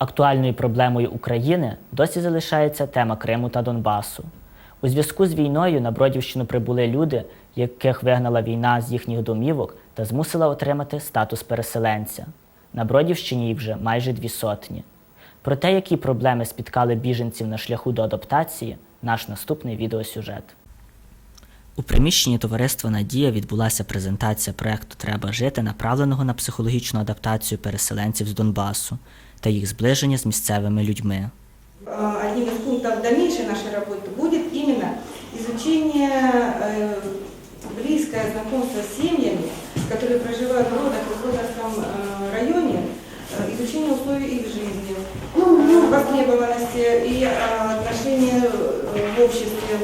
Актуальною проблемою України досі залишається тема Криму та Донбасу. У зв'язку з війною на Бродівщину прибули люди, яких вигнала війна з їхніх домівок та змусила отримати статус переселенця. На Бродівщині їх вже майже дві сотні. Про те, які проблеми спіткали біженців на шляху до адаптації, наш наступний відеосюжет. У приміщенні товариства Надія відбулася презентація проекту Треба жити, направленого на психологічну адаптацію переселенців з Донбасу та їх зближення з місцевими людьми. Одним из пунктов дальнейшей нашей работы будет именно изучение, близкое знакомство с семьями, которые проживают в Родах и Родовском э, районе, изучение условий их жизни, э, востребованности и отношения в обществе.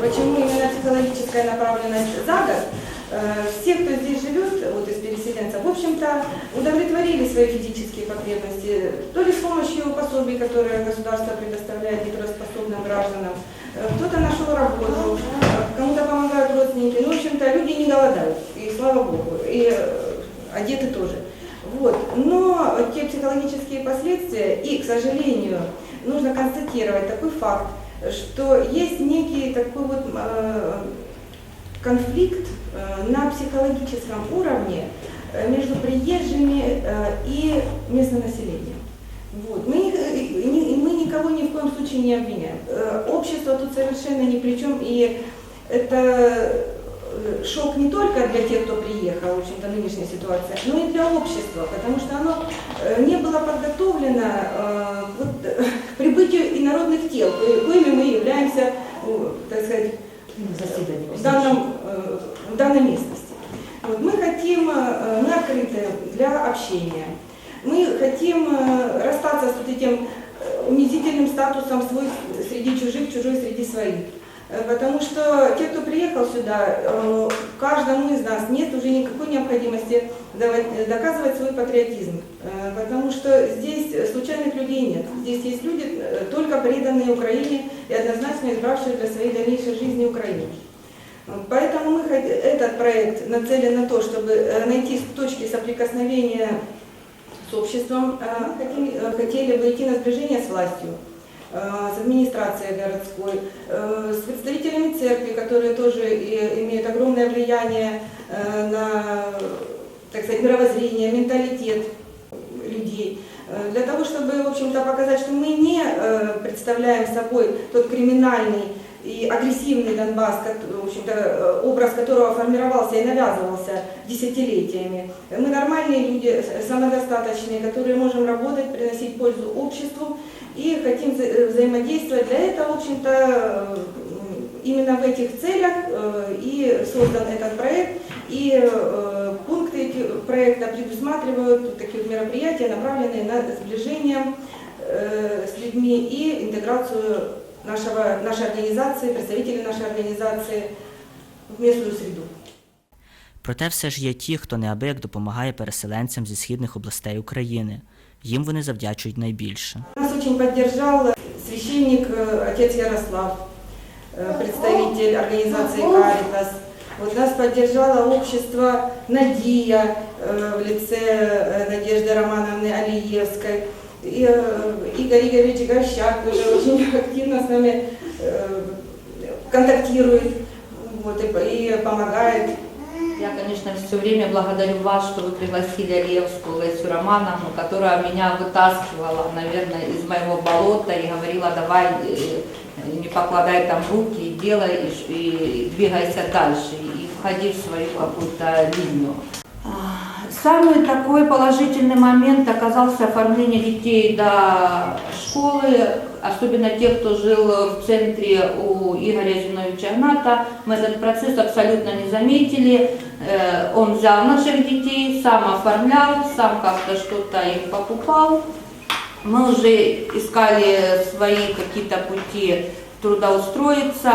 Почему именно психологическая направленность за год? Э, Все, кто здесь живет, вот из переселенцев, в общем-то, удовлетворили свои физические потребности, то ли с помощью пособий, которые государство предоставляет нетрудоспособным гражданам, э, кто-то нашел работу, кому-то помогают родственники. Ну, в общем-то, люди не голодают, и слава богу, и э, одеты тоже. Вот. Но те психологические последствия, и, к сожалению, нужно констатировать такой факт, что есть некий такой вот конфликт э, на психологическом уровне э, между приезжими э, и местным населением. Вот. Мы, мы никого ни в коем случае не обвиняем. Общество тут совершенно ни при чем, и это шок не только для тех, кто приехал, в общем-то, нынешняя ситуация, но и для общества, потому что оно не было подготовлено э, вот, к прибытию инородных тел, ко- коими мы являемся, так сказать, в, данном, в данной местности. Вот, мы хотим, э, мы открыты для общения. Мы хотим э, расстаться с вот этим э, унизительным статусом свой среди чужих, чужой среди своих. Потому что те, кто приехал сюда, каждому из нас нет уже никакой необходимости доказывать свой патриотизм. Потому что здесь случайных людей нет. Здесь есть люди, только преданные Украине и однозначно избравшие для своей дальнейшей жизни Украину. Поэтому мы, этот проект нацелен на то, чтобы э, найти точки соприкосновения с обществом. Мы хотим- э, хотели бы идти на сближение с властью, э, с администрацией городской, с представителями церкви, которые тоже имеют огромное влияние на, так сказать, мировоззрение, менталитет людей. Для того, чтобы, в общем-то, показать, что мы не представляем собой тот криминальный и агрессивный Донбасс, в общем-то, э, образ которого формировался и навязывался десятилетиями. Мы нормальные люди, самодостаточные, которые можем работать, приносить пользу обществу и хотим вза- э, взаимодействовать. Для этого, в общем-то, э, именно в этих целях и создан этот проект. И пункты проекта предусматривают такие мероприятия, направленные на сближение с людьми и интеграцию нашего, нашей организации, представителей нашей организации в местную среду. Проте все ж є ті, хто неабияк допомагає переселенцям зі східних областей України. Їм вони завдячують найбільше. Нас очень поддержал священник э, отец Ярослав, э, представитель организации Каритас. Вот нас поддержало общество Надия э, в лице э, Надежды Романовны Алиевской. Э, Игорь Игоревич Горщак тоже очень активно с нами э, контактирует вот, и, помогает. Я, конечно, все время благодарю вас, что вы пригласили Алиевскую Лесю Романовну, которая меня вытаскивала, наверное, из моего болота и говорила, давай, э, не покладай там руки, делай, и, и двигайся дальше, и входи в свою какую-то линию. Самый такой положительный момент оказался оформление детей до школы, особенно тех, кто жил в центре у Игоря Зиновича Игната. Мы этот процесс абсолютно не заметили. Э, Он взял наших детей, сам оформлял, сам как-то что-то им покупал. Мы уже искали свои какие-то пути трудоустроиться.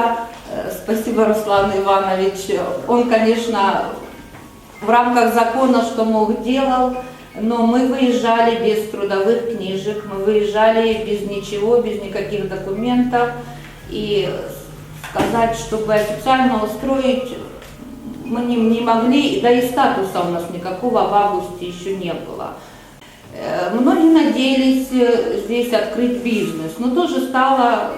Э, Спасибо, Руслан Иванович. Он, конечно, в рамках закона, что мог, делал, но мы выезжали без трудовых книжек, мы выезжали без ничего, без никаких документов. И сказать, чтобы официально устроить, мы не, не могли, да и статуса у нас никакого в августе еще не было. Э, Многие надеялись э, здесь открыть бизнес, но тоже стала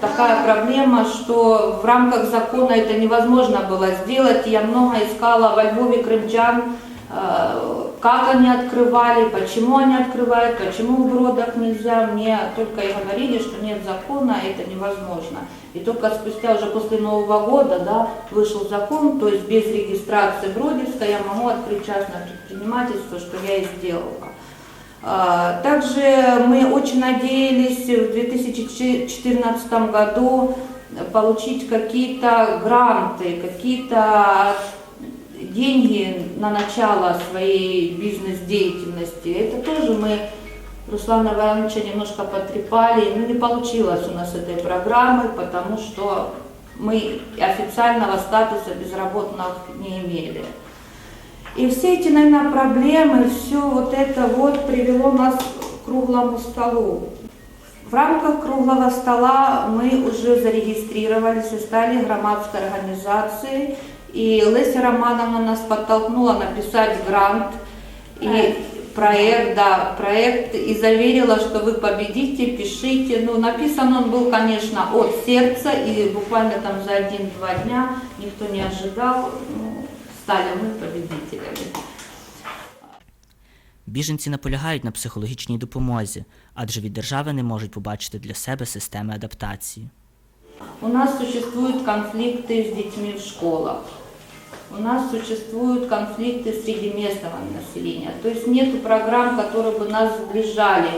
такая проблема, что в рамках закона это невозможно было сделать. Я много искала во Львове крымчан, э, как они открывали, почему они открывают, почему в Бродах нельзя. Мне только и говорили, что нет закона, это невозможно. И только спустя уже после Нового года да, вышел закон, то есть без регистрации Бродевска я могу открыть частное предпринимательство, что я и сделала. А, Также мы очень надеялись в 2014 году получить какие-то гранты, какие-то деньги на начало своей бизнес-деятельности. Это тоже мы Руслана Ивановича немножко потрепали, но не получилось у нас этой программы, потому что мы официального статуса безработных не имели. И все эти, наверное, проблемы, все вот это вот привело нас к круглому столу. В рамках круглого стола мы уже зарегистрировались и стали громадской организацией. И Леся Романовна нас подтолкнула написать грант и проект, да, проект, и заверила, что вы победите, пишите. Ну, написан он был, конечно, от сердца, и буквально там за один-два дня никто не ожидал, ну, стали мы победителями. Біженці наполягають на психологічній допомозі, адже від держави не можуть побачити для себе системи адаптації. У нас существуют конфликты с детьми в школах. У нас существуют конфликты среди местного населения. То есть нет программ, которые бы нас сближали.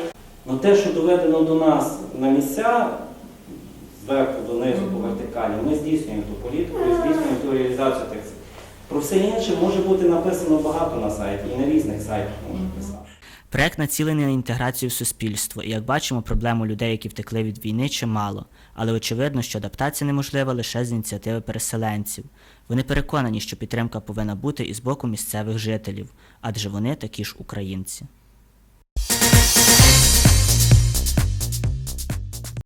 Ну те, що доведено до нас на місця, зверху донизу по вертикалі, ми здійснюємо ту політику, і здійснюємо ту реалізацію тих. про все інше може бути написано багато на сайті, і на різних сайтах можна писати. Проект націлений на інтеграцію в суспільство, і як бачимо, проблему людей, які втекли від війни, чимало. Але очевидно, що адаптація неможлива лише з ініціативи переселенців. Вони переконані, що підтримка повинна бути і з боку місцевих жителів, адже вони такі ж українці.